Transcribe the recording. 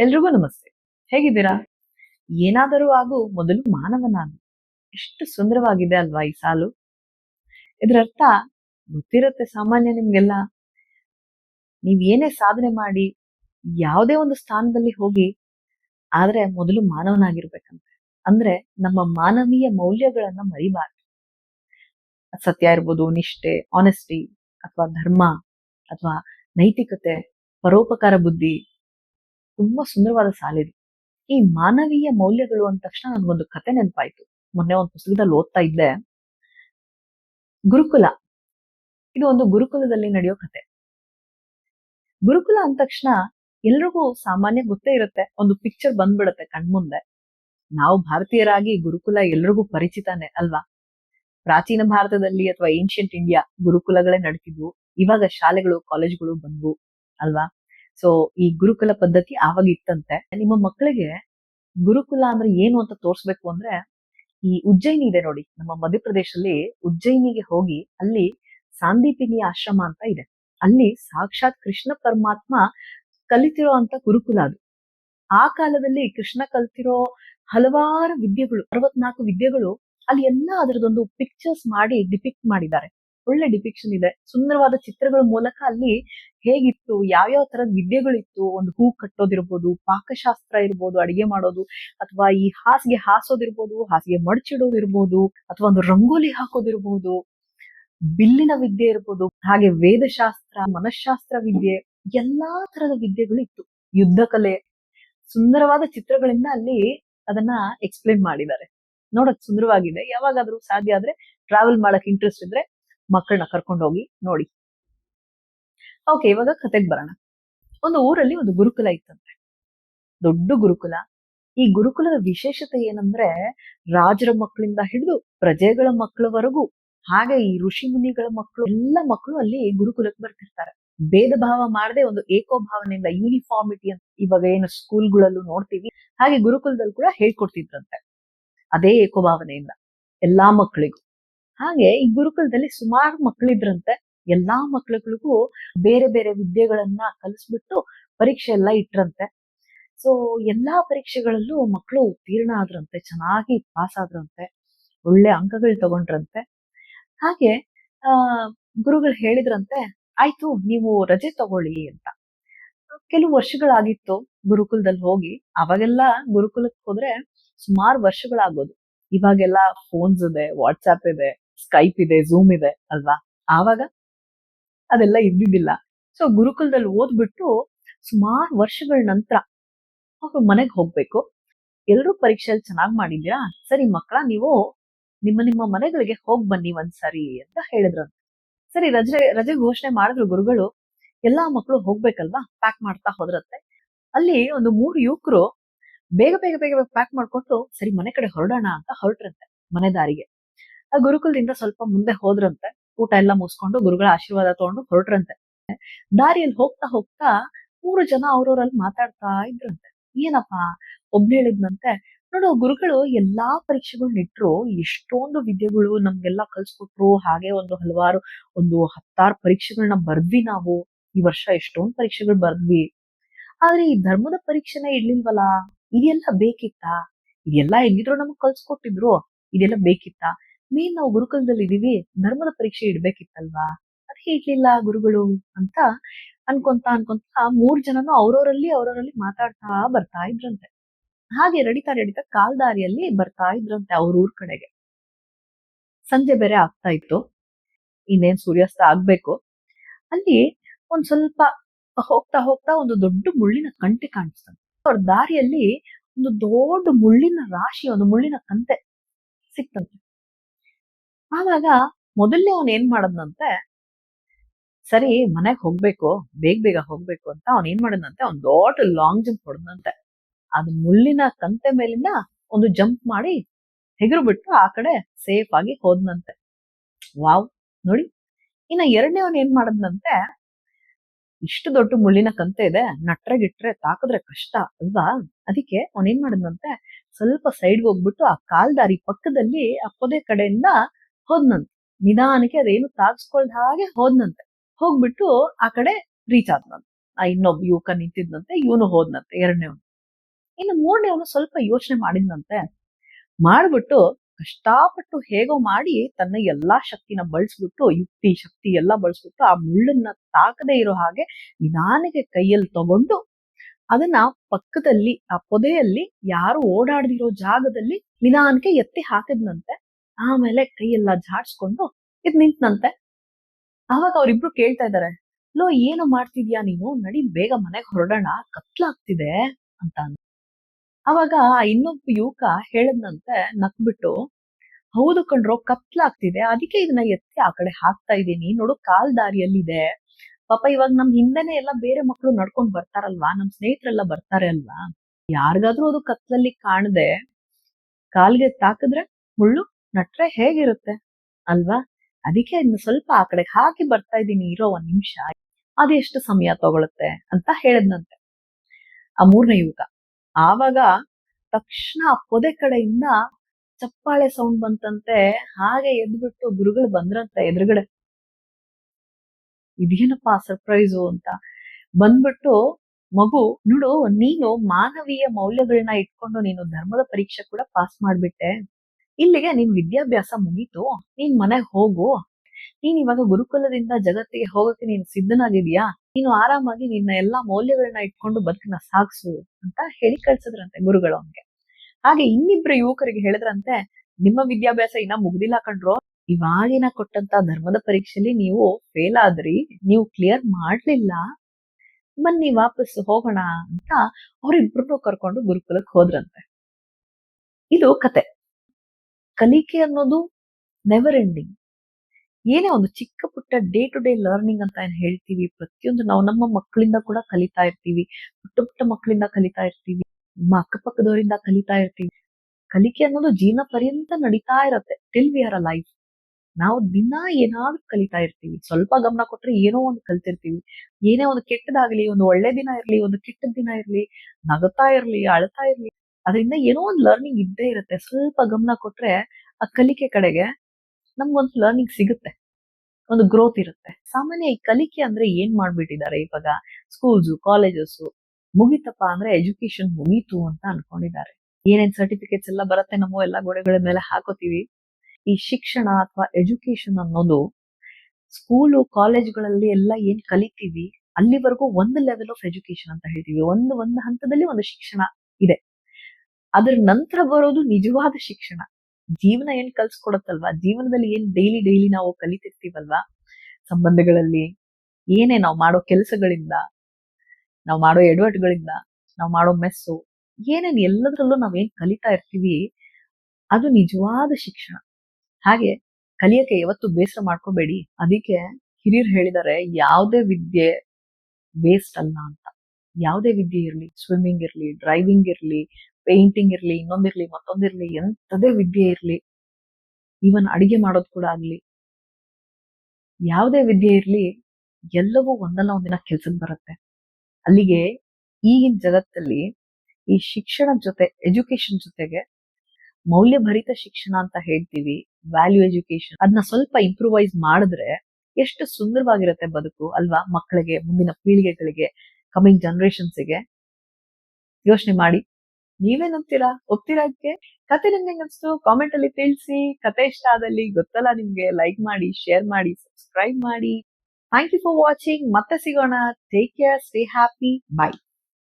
ಎಲ್ರಿಗೂ ನಮಸ್ತೆ. ಹೇಗಿದ್ದೀರಾ? ಏನಾದರೂ ಆಗು ಮೊದಲು ಮಾನವನಾಗು ಎಷ್ಟು ಸುಂದರವಾಗಿದೆ ಅಲ್ವಾ ಈ ಸಾಲು? ಇದರರ್ಥ ಗೊತ್ತಿರುತ್ತೆ ಸಾಮಾನ್ಯ ನಿಮ್ಗೆಲ್ಲ. ಏನೇ ಸಾಧನೆ ಮಾಡಿ ಯಾವುದೇ ಒಂದು ಸ್ಥಾನದಲ್ಲಿ ಹೋಗಿ, ಆದ್ರೆ ಮೊದಲು ಮಾನವನಾಗಿರ್ಬೇಕಂತೆ. ಅಂದ್ರೆ ನಮ್ಮ ಮಾನವೀಯ ಮೌಲ್ಯಗಳನ್ನ ಮರಿಬಾರ್ದು. ಸತ್ಯ ಇರ್ಬೋದು, ನಿಷ್ಠೆ ಆನೆಸ್ಟಿ ಅಥವಾ ಧರ್ಮ, ಅಥವಾ ನೈತಿಕತೆ, ಪರೋಪಕಾರ ಬುದ್ಧಿ ತುಂಬಾ ಸುಂದರವಾದ ಸಾಲಿದು ಈ ಮಾನವೀಯ ಮೌಲ್ಯಗಳು ಅಂದ ತಕ್ಷಣ ನನ್ಗೊಂದು ಕತೆ ನೆನಪಾಯ್ತು. ಮೊನ್ನೆ ಒಂದು ಪುಸ್ತಕದಲ್ಲಿ ಓದ್ತಾ ಇದ್ದೆ. ಗುರುಕುಲ. ಇದು ಒಂದು ಗುರುಕುಲದಲ್ಲಿ ನಡೆಯೋ ಕತೆ. ಗುರುಕುಲ ಅಂದ ತಕ್ಷಣ ಎಲ್ರಿಗೂ ಸಾಮಾನ್ಯ ಗೊತ್ತೇ ಇರುತ್ತೆ. ಒಂದು ಪಿಕ್ಚರ್ ಬಂದ್ಬಿಡತ್ತೆ ಕಣ್ಮುಂದೆ. ನಾವು ಭಾರತೀಯರಾಗಿ ಗುರುಕುಲ ಎಲ್ರಿಗೂ ಪರಿಚಿತಾನೆ, ಅಲ್ವಾ? ಪ್ರಾಚೀನ ಭಾರತದಲ್ಲಿ ಅಥವಾ ಏನ್ಷಿಯಂಟ್ ಇಂಡಿಯಾ ಗುರುಕುಲಗಳೇ ನಡೀತಿದ್ವು. ಇವಾಗ ಶಾಲೆಗಳು ಕಾಲೇಜ್ಗಳು ಬಂದ್ವು, ಅಲ್ವಾ? ಸೊ ಈ ಗುರುಕುಲ ಪದ್ಧತಿ ಆವಾಗ ಇತ್ತಂತೆ. ನಿಮ್ಮ ಮಕ್ಕಳಿಗೆ ಗುರುಕುಲ ಅಂದ್ರೆ ಏನು ಅಂತ ತೋರ್ಸ್ಬೇಕು ಅಂದ್ರೆ, ಈ ಉಜ್ಜಯಿನಿ ಇದೆ ನೋಡಿ. ನಮ್ಮ ಮಧ್ಯಪ್ರದೇಶದಲ್ಲಿ ಉಜ್ಜಯಿನಿಗೆ ಹೋಗಿ ಅಲ್ಲಿ ಸಾಂದೀಪಿನಿ ಆಶ್ರಮ ಅಂತ ಇದೆ. ಅಲ್ಲಿ ಸಾಕ್ಷಾತ್ ಕೃಷ್ಣ ಪರಮಾತ್ಮ ಕಲಿತಿರೋ ಅಂತ ಗುರುಕುಲ ಅದು. ಆ ಕಾಲದಲ್ಲಿ ಕೃಷ್ಣ ಕಲ್ತಿರೋ ಹಲವಾರು ವಿದ್ಯೆಗಳು, ಅರವತ್ನಾಲ್ಕು ವಿದ್ಯೆಗಳು ಅಲ್ಲಿ ಎಲ್ಲ ಅದರದೊಂದು ಪಿಕ್ಚರ್ಸ್ ಮಾಡಿ ಡಿಪಿಕ್ಟ್ ಮಾಡಿದ್ದಾರೆ. ಒಳ್ಳೆ ಡಿಪಿಕ್ಷನ್ ಇದೆ. ಸುಂದರವಾದ ಚಿತ್ರಗಳ ಮೂಲಕ ಅಲ್ಲಿ ಹೇಗಿತ್ತು, ಯಾವ್ಯಾವ ತರದ ವಿದ್ಯೆಗಳಿತ್ತು, ಒಂದು ಹೂ ಕಟ್ಟೋದಿರ್ಬೋದು, ಪಾಕಶಾಸ್ತ್ರ ಇರ್ಬೋದು, ಅಡಿಗೆ ಮಾಡೋದು, ಅಥವಾ ಈ ಹಾಸಿಗೆ ಹಾಸೋದಿರ್ಬೋದು, ಹಾಸಿಗೆ ಮಡಚಿಡೋದಿರ್ಬೋದು, ಅಥವಾ ಒಂದು ರಂಗೋಲಿ ಹಾಕೋದಿರ್ಬೋದು, ಬಿಲ್ಲಿನ ವಿದ್ಯೆ ಇರ್ಬೋದು, ಹಾಗೆ ವೇದಶಾಸ್ತ್ರ ಮನಃಶಾಸ್ತ್ರ ವಿದ್ಯೆ, ಎಲ್ಲಾ ತರದ ವಿದ್ಯೆಗಳು ಇತ್ತು ಯುದ್ಧ ಕಲೆ, ಸುಂದರವಾದ ಚಿತ್ರಗಳಿಂದ ಅಲ್ಲಿ ಅದನ್ನ ಎಕ್ಸ್ಪ್ಲೇನ್ ಮಾಡಿದ್ದಾರೆ. ನೋಡಕ್ ಸುಂದರವಾಗಿದೆ. ಯಾವಾಗಾದ್ರೂ ಸಾಧ್ಯ ಆದ್ರೆ ಟ್ರಾವೆಲ್ ಮಾಡಕ್ ಇಂಟ್ರೆಸ್ಟ್ ಇದ್ರೆ ಮಕ್ಕಳನ್ನ ಕರ್ಕೊಂಡು ಹೋಗಿ ನೋಡಿ. ಓಕೆ ಇವಾಗ ಕತೆಗೆ ಬರೋಣ. ಒಂದು ಊರಲ್ಲಿ ಒಂದು ಗುರುಕುಲ ಇತ್ತಂತೆ. ದೊಡ್ಡ ಗುರುಕುಲ. ಈ ಗುರುಕುಲದ ವಿಶೇಷತೆ ಏನಂದ್ರೆ ರಾಜರ ಮಕ್ಕಳಿಂದ ಹಿಡಿದು ಪ್ರಜೆಗಳ ಮಕ್ಕಳವರೆಗೂ, ಹಾಗೆ ಈ ಋಷಿ ಮುನಿಗಳ ಮಕ್ಕಳು, ಎಲ್ಲ ಮಕ್ಕಳು ಅಲ್ಲಿ ಗುರುಕುಲಕ್ಕೆ ಬರ್ತಿರ್ತಾರೆ. ಭೇದ ಭಾವ ಮಾಡದೆ ಒಂದು ಏಕೋಭಾವನೆಯಿಂದ ಯೂನಿಫಾರ್ಮಿಟಿ ಅಂತ ಇವಾಗ ಏನು ಸ್ಕೂಲ್ಗಳಲ್ಲೂ ನೋಡ್ತೀವಿ. ಹಾಗೆ ಗುರುಕುಲದಲ್ಲಿ ಕೂಡ ಹೇಳ್ಕೊಡ್ತಿದ್ರಂತೆ. ಅದೇ ಏಕೋಭಾವನೆಯಿಂದ. ಎಲ್ಲಾ ಮಕ್ಕಳಿಗೂ. ಹಾಗೆ ಈ ಗುರುಕುಲದಲ್ಲಿ ಸುಮಾರು ಮಕ್ಕಳಿದ್ರಂತೆ ಎಲ್ಲಾ ಮಕ್ಕಳುಗಳಿಗೂ ಬೇರೆ ಬೇರೆ ವಿದ್ಯೆಗಳನ್ನ ಕಲಿಸ್ಬಿಟ್ಟು ಪರೀಕ್ಷೆ ಎಲ್ಲ ಇಟ್ರಂತೆ. ಸೊ ಎಲ್ಲಾ ಪರೀಕ್ಷೆಗಳಲ್ಲೂ ಮಕ್ಕಳು ಉತ್ತೀರ್ಣ ಆದ್ರಂತೆ, ಚೆನ್ನಾಗಿ ಪಾಸ್ ಆದ್ರಂತೆ, ಒಳ್ಳೆ ಅಂಕಗಳು ತಗೊಂಡ್ರಂತೆ. ಹಾಗೆ, ಆ, ಗುರುಗಳು ಹೇಳಿದ್ರಂತೆ, ಆಯ್ತು, ನೀವು ರಜೆ ತಗೊಳ್ಳಿ ಅಂತ. ಕೆಲವು ವರ್ಷಗಳಾಗಿತ್ತು ಗುರುಕುಲದಲ್ಲಿ ಹೋಗಿ. ಅವಾಗೆಲ್ಲ ಗುರುಕುಲಕ್ಕೆ ಹೋದ್ರೆ ಸುಮಾರು ವರ್ಷಗಳಾಗೋದು. ಇವಾಗೆಲ್ಲ ಫೋನ್ಸ್ ಇದೆ ವಾಟ್ಸಾಪ್ ಇದೆ ಸ್ಕೈಪ್ ಇದೆ ಝೂಮ್ ಇದೆ ಅಲ್ವಾ? ಆವಾಗ ಅದೆಲ್ಲ ಇದ್ದಿದ್ದಿಲ್ಲ ಸೊ ಗುರುಕುಲದಲ್ಲಿ ಓದ್ಬಿಟ್ಟು ಸುಮಾರು ವರ್ಷಗಳ ನಂತರ ಅವರು ಮನೆಗೆ ಹೋಗ್ಬೇಕು. ಎಲ್ರೂ ಪರೀಕ್ಷೆಯಲ್ಲಿ ಚೆನ್ನಾಗಿ ಮಾಡಿದ್ದೀರಾ? ಸರಿ ಮಕ್ಕಳ ನೀವು ನಿಮ್ಮ ನಿಮ್ಮ ಮನೆಗಳಿಗೆ ಹೋಗ್ ಬನ್ನಿ ಒಂದ್ಸರಿ ಅಂತ ಹೇಳಿದ್ರಂತೆ ಸರಿ, ರಜೆ ರಜೆ ಘೋಷಣೆ ಮಾಡಿದ್ರು ಗುರುಗಳು, ಎಲ್ಲಾ ಮಕ್ಕಳು ಹೋಗ್ಬೇಕಲ್ವಾ? ಪ್ಯಾಕ್ ಮಾಡ್ತಾ ಹೋದ್ರಂತೆ ಅಲ್ಲಿ ಒಂದು ಮೂರು ಯುವಕರು ಬೇಗ ಬೇಗ ಬೇಗ ಪ್ಯಾಕ್ ಮಾಡ್ಕೊಟ್ಟು ಸರಿ ಮನೆ ಕಡೆ ಹೊರಡೋಣ ಅಂತ ಹೊರಟ್ರಂತೆ ಮನೆ ದಾರಿಗೆ. ಆ ಗುರುಕುಲದಿಂದ ಸ್ವಲ್ಪ ಮುಂದೆ ಹೋದ್ರಂತೆ. ಊಟ ಎಲ್ಲ ಮುಗಿಸ್ಕೊಂಡು ಗುರುಗಳ ಆಶೀರ್ವಾದ ತಗೊಂಡು ಹೊರಟ್ರಂತೆ. ದಾರಿಯಲ್ಲಿ ಹೋಗ್ತಾ ಹೋಗ್ತಾ ಮೂರು ಜನ ಅವ್ರವ್ರಲ್ಲಿ ಮಾತಾಡ್ತಾ ಇದ್ರಂತೆ. ಏನಪ್ಪಾ? ಒಬ್ನ ಹೇಳಿದ್ನಂತೆ, ನೋಡು ಗುರುಗಳು ಎಲ್ಲಾ ಪರೀಕ್ಷೆಗಳನ್ನ ಇಟ್ರು ಎಷ್ಟೊಂದು ವಿದ್ಯೆಗಳು ನಮ್ಗೆಲ್ಲ ಕಲ್ಸ್ಕೊಟ್ರು. ಹಾಗೆ ಒಂದು ಹಲವಾರು, ಒಂದು ಹತ್ತಾರು ಪರೀಕ್ಷೆಗಳನ್ನ ಬರ್ದ್ವಿ ನಾವು. ಈ ವರ್ಷ ಎಷ್ಟೊಂದು ಪರೀಕ್ಷೆಗಳು ಬರ್ದ್ವಿ. ಆದ್ರೆ ಈ ಧರ್ಮದ ಪರೀಕ್ಷೆನ ಇಡ್ಲಿಲ್ವಲ್ಲ ಇದೆಲ್ಲ ಬೇಕಿತ್ತಾ? ಇದೆಲ್ಲ ಹೆಂಗಿದ್ರು ನಮಗ್ ಕಲ್ಸ್ಕೊಟ್ಟಿದ್ರು. ಇದೆಲ್ಲ ಬೇಕಿತ್ತಾ? ಮೇನ್ ನಾವು ಗುರುಕುಲದಲ್ಲಿ ಇದೀವಿ ಧರ್ಮದ ಪರೀಕ್ಷೆ ಇಡ್ಬೇಕಿತ್ತಲ್ವಾ? ಅದಕ್ಕೆ ಇಡ್ಲಿಲ್ಲ ಗುರುಗಳು ಅಂತ ಅನ್ಕೊಂತ ಅನ್ಕೊಂತ ಮೂರ್ ಜನನು ಅವ್ರವರಲ್ಲಿ ಅವ್ರವರಲ್ಲಿ ಮಾತಾಡ್ತಾ ಬರ್ತಾ ಇದ್ರಂತೆ. ಹಾಗೆ ನಡೀತಾ ಕಾಲ್ ಕಾಲ್ದಾರಿಯಲ್ಲಿ ಬರ್ತಾ ಇದ್ರಂತೆ ಅವ್ರ ಊರ್ ಕಡೆಗೆ. ಸಂಜೆ ಬೇರೆ ಆಗ್ತಾ ಇತ್ತು. ಇನ್ನೇನ್ ಸೂರ್ಯಾಸ್ತ ಆಗ್ಬೇಕು. ಅಲ್ಲಿ ಒಂದ್ ಸ್ವಲ್ಪ ಹೋಗ್ತಾ ಹೋಗ್ತಾ ಒಂದು ದೊಡ್ಡ ಮುಳ್ಳಿನ ಕಂಟೆ ಕಾಣಿಸ್ತಂತೆ ಅವ್ರ ದಾರಿಯಲ್ಲಿ ಒಂದು ದೊಡ್ಡ ಮುಳ್ಳಿನ ರಾಶಿ, ಒಂದು ಮುಳ್ಳಿನ ಕಂತೆ ಸಿಕ್ತಂತೆ. ಆವಾಗ ಮೊದಲನೇ ಅವನ್ ಏನ್ ಮಾಡದ್ನಂತೆ, ಸರಿ, ಮನೆಗೆ ಹೋಗ್ಬೇಕು, ಬೇಗ ಬೇಗ ಹೋಗ್ಬೇಕು ಅಂತ ಅವ್ನ್ ಏನ್ ಮಾಡದ್ನಂತೆ, ಅವ್ನ್ ದೊಡ್ಡ ಲಾಂಗ್ ಜಂಪ್ ಹೊಡೆದಂತೆ ಅದ್ ಮುಳ್ಳಿನ ಕಂತೆ ಮೇಲಿಂದ ಒಂದು ಜಂಪ್ ಮಾಡಿ ಹೆಗರು ಬಿಟ್ಟು ಆ ಕಡೆ ಸೇಫ್ ಆಗಿ ಹೋದ್ನಂತೆ. ವಾವ್, ನೋಡಿ, ಇನ್ನ ಎರಡನೇ ಅವನ್ ಏನ್ ಮಾಡದ್ನಂತೆ, ಇಷ್ಟು ದೊಡ್ಡ ಮುಳ್ಳಿನ ಕಂತೆ ಇದೆ, ನಟ್ರೆ ಗಿಟ್ರೆ ತಾಕಿದ್ರೆ ಕಷ್ಟ ಅಲ್ವಾ? ಅದಕ್ಕೆ ಅವನೇನ್ ಮಾಡಿದ್ನಂತೆ, ಸ್ವಲ್ಪ ಸೈಡ್ಗೆ ಹೋಗ್ಬಿಟ್ಟು ಆ ಕಾಲ್ದಾರಿ ಪಕ್ಕದಲ್ಲಿ ಆ ಪೊದೆ ಕಡೆಯಿಂದ ಹೋದ್ನಂತೆ. ನಿಧಾನಕ್ಕೆ ಅದೇನು ತಾಗಿಸ್ಕೊಳ್ದ ಹಾಗೆ ಹೋದ್ನಂತೆ. ಹೋಗ್ಬಿಟ್ಟು ಆ ಕಡೆ ರೀಚ್ ಆದ್ನಂತೆ. ಆ ಇನ್ನೊಬ್ಬ ಯುವಕ ನಿಂತಿದ್ನಂತೆ, ಇವನು ಹೋದ್ನಂತೆ ಎರಡನೇವನು ಇನ್ನು ಮೂರನೇವನು ಸ್ವಲ್ಪ ಯೋಚನೆ ಮಾಡಿದ್ನಂತೆ. ಮಾಡ್ಬಿಟ್ಟು ಕಷ್ಟಪಟ್ಟು ಹೇಗೋ ಮಾಡಿ ತನ್ನ ಎಲ್ಲಾ ಶಕ್ತಿನ ಬಳಸ್ಬಿಟ್ಟು, ಯುಕ್ತಿ, ಶಕ್ತಿ ಎಲ್ಲ ಬಳಸ್ಬಿಟ್ಟು ಆ ಮುಳ್ಳನ್ನ ತಾಕದೇ ಇರೋ ಹಾಗೆ ನಿಧಾನಕ್ಕೆ ಕೈಯಲ್ಲಿ ತಗೊಂಡು ಅದನ್ನ ಪಕ್ಕದಲ್ಲಿ, ಆ ಪೊದೆಯಲ್ಲಿ ಯಾರು ಓಡಾಡದಿರೋ ಜಾಗದಲ್ಲಿ ನಿಧಾನಕ್ಕೆ ಎತ್ತಿ ಹಾಕಿದ್ನಂತೆ. ಆಮೇಲೆ ಕೈಯೆಲ್ಲ ಜಾಡ್ಸ್ಕೊಂಡು ಇದ್ ನಿಂತ್ನಂತೆ. ಆವಾಗ ಅವ್ರಿಬ್ರು ಕೇಳ್ತಾ ಇದ್ದಾರೆ ಲೋ, ಏನು ಮಾಡ್ತಿದ್ಯಾ ನೀನು? ನಡಿ ಬೇಗ ಮನೆಗೆ ಹೊರಡೋಣ, ಕತ್ಲಾಗ್ತಿದೆ ಅಂತ ಅವಾಗ ಇನ್ನೊಬ್ಬ ಯುವಕ ಹೇಳದ್ನಂತೆ, ನಕ್ಬಿಟ್ಟು, ಹೌದು ಕಣ್ರೋ, ಕತ್ಲಾಗ್ತಿದೆ, ಅದಕ್ಕೆ ಇದನ್ನ ಎತ್ತಿ ಆ ಕಡೆ ಹಾಕ್ತಾ ಇದ್ದೀನಿ, ನೋಡು ಕಾಲ್ ದಾರಿಯಲ್ಲಿದೆ. ಪಾಪ ಇವಾಗ ನಮ್ ಹಿಂದೆನೆ ಎಲ್ಲ ಬೇರೆ ಮಕ್ಕಳು ನಡ್ಕೊಂಡ್ ಬರ್ತಾರಲ್ವಾ, ನಮ್ ಸ್ನೇಹಿತರೆಲ್ಲ ಬರ್ತಾರೆ ಅಲ್ವಾ? ಯಾರಿಗಾದ್ರೂ ಅದು ಕತ್ಲಲ್ಲಿ ಕಾಣದೆ. ಕಾಲ್ಗೆ ತಾಕಿದ್ರೆ ಮುಳ್ಳು ನಟ್ರೆ ಹೇಗಿರುತ್ತೆ? ಅಲ್ವಾ? ಅದಕ್ಕೆ ಇನ್ನು ಸ್ವಲ್ಪ ಆ ಕಡೆ ಹಾಕಿ ಬರ್ತಾ ಇದ್ದೀನಿ ಇರೋ ಒಂದ್ ನಿಮಿಷ. ಅದೆಷ್ಟು ಸಮಯ ತಗೊಳುತ್ತೆ ಅಂತ ಹೇಳಿದ್ನಂತೆ. ಆ ಮೂರನೇ ಯುವಕ ಆವಾಗ ತಕ್ಷಣ ಆ ಪೊದೆ ಕಡೆಯಿಂದ ಚಪ್ಪಾಳೆ ಸೌಂಡ್ ಬಂತಂತೆ. ಹಾಗೆ ಎದ್ಬಿಟ್ಟು ಗುರುಗಳು ಬಂದ್ರಂತೆ ಎದುರುಗಡೆ. ಇದೇನಪ್ಪ ಸರ್ಪ್ರೈಸು ಅಂತ. ಬಂದ್ಬಿಟ್ಟು ಮಗು, ನೋಡು, ನೀನು ಮಾನವೀಯ ಮೌಲ್ಯಗಳನ್ನ ಇಟ್ಕೊಂಡು ನೀನು ಧರ್ಮದ ಪರೀಕ್ಷೆ ಕೂಡ ಪಾಸ್ ಮಾಡ್ಬಿಟ್ಟೆ. ಇಲ್ಲಿಗೆ ನಿನ್ ವಿದ್ಯಾಭ್ಯಾಸ ಮುಗೀತು, ನೀನ್ ಮನೆಗ್ ಹೋಗು. ನೀನ್ ಇವಾಗ ಗುರುಕುಲದಿಂದ ಜಗತ್ತಿಗೆ ಹೋಗಕ್ಕೆ ನೀನ್ ಸಿದ್ಧನಾಗಿದ್ಯಾ? ನೀನು ಆರಾಮಾಗಿ ನಿನ್ನ ಎಲ್ಲಾ ಮೌಲ್ಯಗಳನ್ನ ಇಟ್ಕೊಂಡು ಬದುಕನ್ನ ಸಾಗಿಸು ಅಂತ ಹೇಳಿ ಕಳ್ಸಿದ್ರಂತೆ ಗುರುಗಳು ಅವ್ನಿಗೆ. ಹಾಗೆ ಇನ್ನಿಬ್ರು ಯುವಕರಿಗೆ ಹೇಳಿದ್ರಂತೆ, ನಿಮ್ಮ ವಿದ್ಯಾಭ್ಯಾಸ ಇನ್ನ ಮುಗ್ದಿಲ್ಲ ಕಣ್ರೋ. ಇವಾಗಿನ ಕೊಟ್ಟಂತ ಧರ್ಮದ ಪರೀಕ್ಷೆಲಿ ನೀವು ಫೇಲ್ ಆದ್ರಿ, ನೀವು ಕ್ಲಿಯರ್ ಮಾಡ್ಲಿಲ್ಲ. ಬನ್ನಿ ವಾಪಸ್ ಹೋಗೋಣ ಅಂತ ಅವರಿಬ್ರು ಕರ್ಕೊಂಡು ಗುರುಕುಲಕ್ಕೆ ಹೋದ್ರಂತೆ. ಇದು ಕತೆ. ಕಲಿಕೆ ಅನ್ನೋದು ನೆವರ್ ಎಂಡಿಂಗ್ ಏನೇ ಒಂದು ಚಿಕ್ಕ ಪುಟ್ಟ ಡೇ ಟು ಡೇ ಲರ್ನಿಂಗ್ ಅಂತ ಏನ್ ಹೇಳ್ತೀವಿ, ಪ್ರತಿಯೊಂದು ನಾವು ನಮ್ಮ ಮಕ್ಕಳಿಂದ ಕೂಡ ಕಲಿತಾ ಇರ್ತೀವಿ, ಪುಟ್ಟ ಪುಟ್ಟ ಮಕ್ಕಳಿಂದ ಕಲಿತಾ ಇರ್ತೀವಿ, ನಮ್ಮ ಅಕ್ಕಪಕ್ಕದವರಿಂದ ಕಲಿತಾ ಇರ್ತೀವಿ. ಕಲಿಕೆ ಅನ್ನೋದು ಜೀವನ ಪರ್ಯಂತ ನಡೀತಾ ಇರತ್ತೆ. Till we are a life ನಾವು ದಿನ ಏನಾದ್ರೂ ಕಲಿತಾ ಇರ್ತೀವಿ. ಸ್ವಲ್ಪ ಗಮನ ಕೊಟ್ರೆ ಏನೋ ಒಂದು ಕಲ್ತಿರ್ತೀವಿ. ಏನೇ ಒಂದು ಕೆಟ್ಟದಾಗ್ಲಿ, ಒಂದು ಒಳ್ಳೆ ದಿನ ಇರ್ಲಿ, ಒಂದು ಕೆಟ್ಟ ದಿನ ಇರ್ಲಿ, ನಗತಾ ಇರ್ಲಿ, ಅಳ್ತಾ ಇರ್ಲಿ ಅದರಿಂದ ಏನೋ ಒಂದು ಲರ್ನಿಂಗ್ ಇದ್ದೇ ಇರುತ್ತೆ. ಸ್ವಲ್ಪ ಗಮನ ಕೊಟ್ರೆ ಆ ಕಲಿಕೆ ಕಡೆಗೆ ನಮ್ಗೊಂದು ಲರ್ನಿಂಗ್ ಸಿಗುತ್ತೆ. ಒಂದು ಗ್ರೋತ್ ಇರುತ್ತೆ. ಸಾಮಾನ್ಯ ಈ ಕಲಿಕೆ ಅಂದ್ರೆ ಏನ್ ಮಾಡ್ಬಿಟ್ಟಿದ್ದಾರೆ ಇವಾಗ? ಸ್ಕೂಲ್ಸ್ ಕಾಲೇಜಸ್ ಮುಗಿತಪ್ಪ ಅಂದ್ರೆ ಎಜುಕೇಶನ್ ಮುಗೀತು ಅಂತ ಅನ್ಕೊಂಡಿದ್ದಾರೆ. ಏನೇನ್ ಸರ್ಟಿಫಿಕೇಟ್ಸ್ ಎಲ್ಲ ಬರುತ್ತೆ ನಮ್ಮ ಎಲ್ಲ ಗೋಡೆಗಳ ಮೇಲೆ ಹಾಕೋತೀವಿ. ಈ ಶಿಕ್ಷಣ ಅಥವಾ ಎಜುಕೇಶನ್ ಅನ್ನೋದು ಸ್ಕೂಲು ಕಾಲೇಜ್ಗಳಲ್ಲಿ ಎಲ್ಲ ಏನ್ ಕಲಿತೀವಿ ಅಲ್ಲಿವರೆಗೂ ಒಂದು ಲೆವೆಲ್ ಆಫ್ ಎಜುಕೇಶನ್ ಅಂತ ಹೇಳ್ತೀವಿ. ಒಂದು ಒಂದು ಹಂತದಲ್ಲಿ ಒಂದು ಶಿಕ್ಷಣ ಇದೆ. ಅದ್ರ ನಂತರ ಬರೋದು ನಿಜವಾದ ಶಿಕ್ಷಣ. ಜೀವನ ಏನ್ ಕಲ್ಸ್ಕೊಡತ್ತಲ್ವಾ? ಜೀವನದಲ್ಲಿ ಏನ್ ಡೈಲಿ ಡೈಲಿ ನಾವು ಕಲಿತಿರ್ತೀವಲ್ವಾ? ಸಂಬಂಧಗಳಲ್ಲಿ ಏನೇ ನಾವು ಮಾಡೋ ಕೆಲಸಗಳಿಂದ, ನಾವು ಮಾಡೋ ಎಡವಟ್ಗಳಿಂದ, ನಾವು ಮಾಡೋ ಮೆಸ್ಸು, ಏನೇನ್ ಎಲ್ಲದರಲ್ಲೂ ನಾವೇನ್ ಕಲಿತಾ ಇರ್ತೀವಿ, ಅದು ನಿಜವಾದ ಶಿಕ್ಷಣ. ಹಾಗೆ ಕಲಿಯಕ್ಕೆ ಯಾವತ್ತು ಬೇಸರ ಮಾಡ್ಕೋಬೇಡಿ. ಅದಕ್ಕೆ ಹಿರಿಯರು ಹೇಳಿದ್ದಾರೆ, ಯಾವುದೇ ವಿದ್ಯೆ ವೇಸ್ಟ್ ಅಲ್ಲ ಅಂತ. ಯಾವುದೇ ವಿದ್ಯೆ ಇರ್ಲಿ ಸ್ವಿಮ್ಮಿಂಗ್ ಇರ್ಲಿ ಡ್ರೈವಿಂಗ್ ಇರ್ಲಿ ಪೇಂಟಿಂಗ್ ಇರ್ಲಿ ಇನ್ನೊಂದಿರ್ಲಿ ಮತ್ತೊಂದಿರ್ಲಿ ಎಂತದೇ ವಿದ್ಯೆ ಇರ್ಲಿ ಈವನ್ ಅಡಿಗೆ ಮಾಡೋದು ಕೂಡ ಆಗ್ಲಿ, ಯಾವುದೇ ವಿದ್ಯೆ ಇರ್ಲಿ, ಎಲ್ಲವೂ ಒಂದಲ್ಲ ಒಂದಿನ ಕೆಲ್ಸಕ್ಕೆ ಬರುತ್ತೆ. ಅಲ್ಲಿಗೆ ಈಗಿನ ಜಗತ್ತಲ್ಲಿ ಈ ಶಿಕ್ಷಣ ಜೊತೆ ಎಜುಕೇಶನ್ ಜೊತೆಗೆ ಮೌಲ್ಯಭರಿತ ಶಿಕ್ಷಣ ಅಂತ ಹೇಳ್ತೀವಿ ವ್ಯಾಲ್ಯೂ ಎಜುಕೇಶನ್ ಅದನ್ನ ಸ್ವಲ್ಪ ಇಂಪ್ರೂವೈಸ್ ಮಾಡಿದ್ರೆ ಎಷ್ಟು ಸುಂದರವಾಗಿರುತ್ತೆ ಬದುಕು, ಅಲ್ವಾ? ಮಕ್ಕಳಿಗೆ ಮುಂದಿನ ಪೀಳಿಗೆಗಳಿಗೆ ಕಮಿಂಗ್ ಜನರೇಷನ್ಸ್ಗೆ ಯೋಚನೆ ಮಾಡಿ. ನೀವೇನಂತೀರಾ? ಒಪ್ತೀರಾ ಅದಕ್ಕೆ ಕತೆ ನಿಮ್ಗೆ ಅನಿಸ್ತು ಕಾಮೆಂಟ್ ಅಲ್ಲಿ ತಿಳಿಸಿ. ಕತೆ ಇಷ್ಟ ಆದಲ್ಲಿ ಗೊತ್ತಲ್ಲ ನಿಮ್ಗೆ ಲೈಕ್ ಮಾಡಿ ಶೇರ್ ಮಾಡಿ ಸಬ್ಸ್ಕ್ರೈಬ್ ಮಾಡಿ. ಥ್ಯಾಂಕ್ ಯು ಫಾರ್ ವಾಚಿಂಗ್ ಮತ್ತೆ ಸಿಗೋಣ. Take care stay happy bye